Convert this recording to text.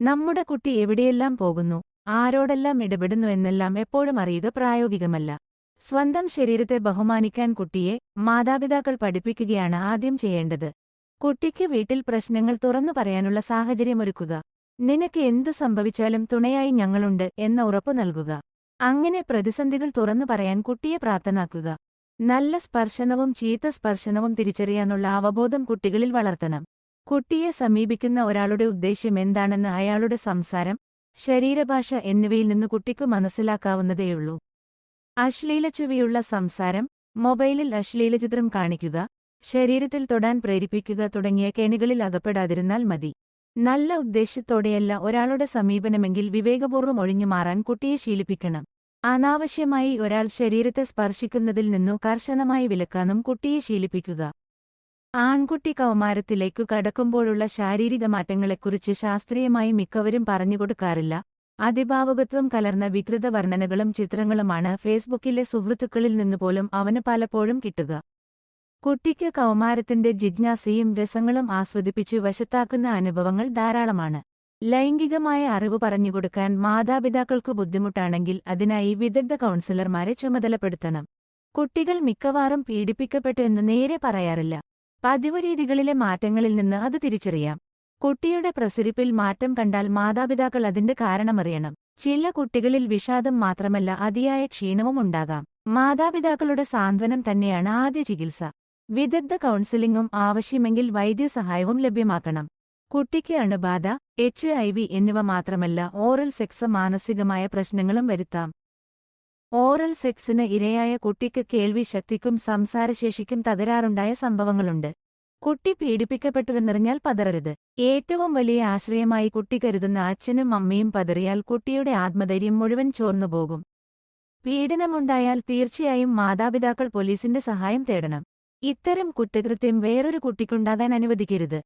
നമ്മുടെ കുട്ടി എവിടെയെല്ലാം പോകുന്നു ആരോടെല്ലാം ഇടപെടുന്നു എന്നെല്ലാം എപ്പോഴും അറിയുക പ്രായോഗികമല്ല. സ്വന്തം ശരീരത്തെ ബഹുമാനിക്കാൻ കുട്ടിയെ മാതാപിതാക്കൾ പഠിപ്പിക്കുകയാണ് ആദ്യം ചെയ്യേണ്ടത്. കുട്ടിക്ക് വീട്ടിൽ പ്രശ്നങ്ങൾ തുറന്നു പറയാനുള്ള സാഹചര്യമൊരുക്കുക. നിനക്ക് എന്തു സംഭവിച്ചാലും തുണയായി ഞങ്ങളുണ്ട് എന്ന ഉറപ്പു നൽകുക. അങ്ങനെ പ്രതിസന്ധികൾ തുറന്നു പറയാൻ കുട്ടിയെ പ്രാപ്തനാക്കുക. നല്ല സ്പർശനവും ചീത്ത സ്പർശനവും തിരിച്ചറിയാനുള്ള അവബോധം കുട്ടികളിൽ വളർത്തണം. കുട്ടിയെ സമീപിക്കുന്ന ഒരാളുടെ ഉദ്ദേശ്യം എന്താണെന്ന് അയാളുടെ സംസാരം ശരീരഭാഷ എന്നിവയിൽ നിന്ന് കുട്ടിക്ക് മനസ്സിലാക്കാവുന്നതേയുള്ളൂ. അശ്ലീലച്ചുവയുള്ള സംസാരം മൊബൈലിൽ അശ്ലീല ചിത്രം കാണിക്കുക ശരീരത്തിൽ തൊടാൻ പ്രേരിപ്പിക്കുക തുടങ്ങിയ കെണികളിൽ അകപ്പെടാതിരുന്നാൽ മതി. നല്ല ഉദ്ദേശ്യത്തോടെയല്ല ഒരാളുടെ സമീപനമെങ്കിൽ വിവേകപൂർവം ഒഴിഞ്ഞു മാറാൻ കുട്ടിയെ ശീലിപ്പിക്കണം. അനാവശ്യമായി ഒരാൾ ശരീരത്തെ സ്പർശിക്കുന്നതിൽ നിന്നു കർശനമായി വിലക്കാനും കുട്ടിയെ ശീലിപ്പിക്കുക. ആൺകുട്ടി കൗമാരത്തിലേക്കു കടക്കുമ്പോഴുള്ള ശാരീരിക മാറ്റങ്ങളെക്കുറിച്ച് ശാസ്ത്രീയമായി മിക്കവരും പറഞ്ഞുകൊടുക്കാറില്ല അതിഭാവുകത്വം കലർന്ന വികൃത വർണനകളും ചിത്രങ്ങളുമാണ് ഫേസ്ബുക്കിലെ സുഹൃത്തുക്കളിൽ നിന്നുപോലും അവന് പലപ്പോഴും കിട്ടുക. കുട്ടിക്ക് കൗമാരത്തിന്റെ ജിജ്ഞാസയും രസങ്ങളും ആസ്വദിപ്പിച്ചു വശത്താക്കുന്ന അനുഭവങ്ങൾ ധാരാളമാണ്. ലൈംഗികമായ അറിവ് പറഞ്ഞുകൊടുക്കാൻ മാതാപിതാക്കൾക്കു ബുദ്ധിമുട്ടാണെങ്കിൽ അതിനായി വിദഗ്ധ കൗൺസിലർമാരെ ചുമതലപ്പെടുത്തണം. കുട്ടികൾ മിക്കവാറും പീഡിപ്പിക്കപ്പെട്ടു എന്ന് നേരെ പറയാറില്ല. പതിവ് രീതികളിലെ മാറ്റങ്ങളിൽ നിന്ന് അത് തിരിച്ചറിയാം. കുട്ടിയുടെ പ്രസരിപ്പിൽ മാറ്റം കണ്ടാൽ മാതാപിതാക്കൾ അതിന്റെ കാരണമറിയണം. ചില കുട്ടികളിൽ വിഷാദം മാത്രമല്ല അതിയായ ക്ഷീണവും ഉണ്ടാകാം. മാതാപിതാക്കളുടെ സാന്ത്വനം തന്നെയാണ് ആദ്യ ചികിത്സ. വിദഗ്ധ കൗൺസിലിംഗും ആവശ്യമെങ്കിൽ വൈദ്യസഹായവും ലഭ്യമാക്കണം. കുട്ടിക്ക് അണുബാധ എച്ച് ഐ വി എന്നിവ മാത്രമല്ല ഓറൽ സെക്സ് മാനസികമായ പ്രശ്നങ്ങളും വരുത്താം. ഓറൽ സെക്സിന് ഇരയായ കുട്ടിക്ക് കേൾവി ശക്തിക്കും സംസാരശേഷിക്കും തകരാറുണ്ടായ സംഭവങ്ങളുണ്ട്. കുട്ടി പീഡിപ്പിക്കപ്പെട്ടുവെന്നറിഞ്ഞാൽ പതറരുത്. ഏറ്റവും വലിയ ആശ്രയമായി കുട്ടി കരുതുന്ന അച്ഛനും അമ്മയും പതറിയാൽ കുട്ടിയുടെ ആത്മധൈര്യം മുഴുവൻ ചോർന്നുപോകും. പീഡനമുണ്ടായാൽ തീർച്ചയായും മാതാപിതാക്കൾ പോലീസിന്റെ സഹായം തേടണം. ഇത്തരം കുറ്റകൃത്യം വേറൊരു കുട്ടിക്കുണ്ടാകാൻ അനുവദിക്കരുത്.